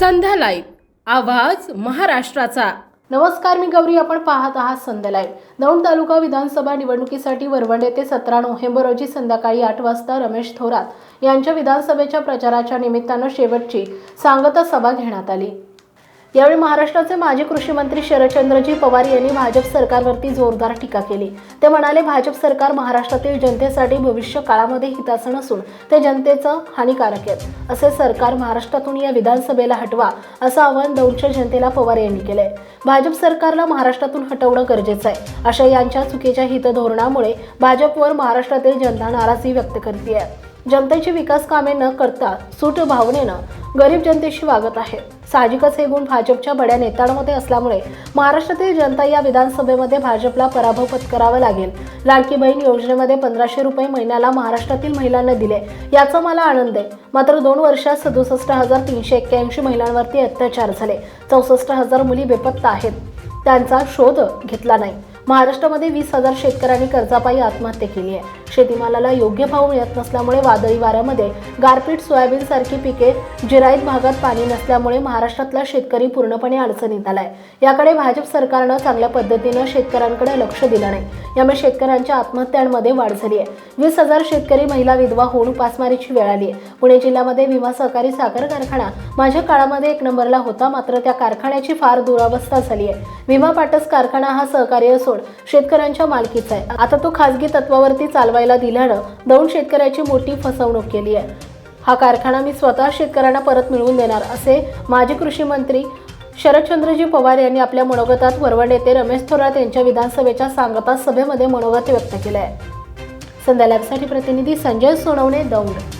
संध्या live. आवाज महाराष्ट्राचा. नमस्कार मी गौरी. आपण पाहत आहात संध्या लाईव्ह. दौंड तालुका विधानसभा निवडणुकीसाठी वरवंड येथे सतरा नोव्हेंबर रोजी संध्याकाळी आठ वाजता रमेश थोरात यांच्या विधानसभेच्या प्रचाराच्या निमित्तानं शेवटची सांगता सभा घेण्यात आली. यावेळी महाराष्ट्राचे माजी कृषी मंत्री शरदचंद्रजी पवार यांनी भाजप सरकारवरती जोरदार टीका केली. ते म्हणाले भाजप सरकार महाराष्ट्रातील जनतेसाठी भविष्य काळामध्ये हिताचं नसून ते जनतेचं हानिकारक आहे. असे सरकार महाराष्ट्रातून या विधानसभेला हटवा असं आवाहन दौंडच्या जनतेला पवार यांनी केलंय. भाजप सरकारला महाराष्ट्रातून हटवणं गरजेचं आहे अशा यांच्या चुकीच्या हितधोरणामुळे भाजपवर महाराष्ट्रातील जनता नाराजी व्यक्त करते जनतेची विकास कामे न करता सूट भावनेनं गरीब जनतेशी वागत आहे. साहजिकच हे गुण भाजपच्या बड्या नेत्यांमध्ये असल्यामुळे महाराष्ट्रातील जनता या विधानसभेमध्ये भाजपला पराभव पत्करावा लागेल. लाडकी बहीण योजनेमध्ये पंधराशे रुपये महिन्याला महाराष्ट्रातील महिलांना दिले. याचा मला आनंद आहे. मात्र दोन वर्षात सदुसष्ट हजार तीनशे एक्क्याऐंशी महिलांवरती अत्याचार झाले. चौसष्ट हजार मुली बेपत्ता आहेत. त्यांचा शोध घेतला नाही. महाराष्ट्रामध्ये वीस हजार शेतकऱ्यांनी कर्जापायी आत्महत्या केली आहे. शेतीमालाला योग्य भाव मिळत नसल्यामुळे वादळी वाऱ्यामध्ये गारपीट सोयाबीन सारखी पिके जिरायत भागात पाणी नसल्यामुळे महाराष्ट्रातला शेतकरी पूर्णपणे अडचणीत आलाय. याकडे भाजप सरकारनं चांगल्या पद्धतीनं शेतकऱ्यांकडे लक्ष दिलं नाही. यामुळे शेतकऱ्यांच्या आत्महत्यांमध्ये वाढ झाली आहे. वीस हजार शेतकरी महिला विधवा होऊन उपासमारीची वेळ आली आहे. पुणे जिल्ह्यामध्ये विमा सहकारी साखर कारखाना माझ्या काळामध्ये एक नंबरला होता मात्र त्या कारखान्याची फार दुरावस्था झाली आहे. विमा पाटस कारखाना हा सहकार्य असून शेतकऱ्यांच्या मालकीचा आहे. आता तो खासगी तत्वावरती चालवायला दिल्यानं दोन शेतकऱ्याची मोठी फसवणूक केली आहे. हा कारखाना मी स्वतः शेतकऱ्यांना परत मिळवून देणार असे माजी कृषी मंत्री शरदचंद्रजी पवार यांनी आपल्या मनोगतात वरवड येथे रमेश थोरात यांच्या विधानसभेच्या सांगता सभेमध्ये मनोगत व्यक्त केलं आहे संध्या लॅबसाठी प्रतिनिधी संजय सोनवणे दौंड.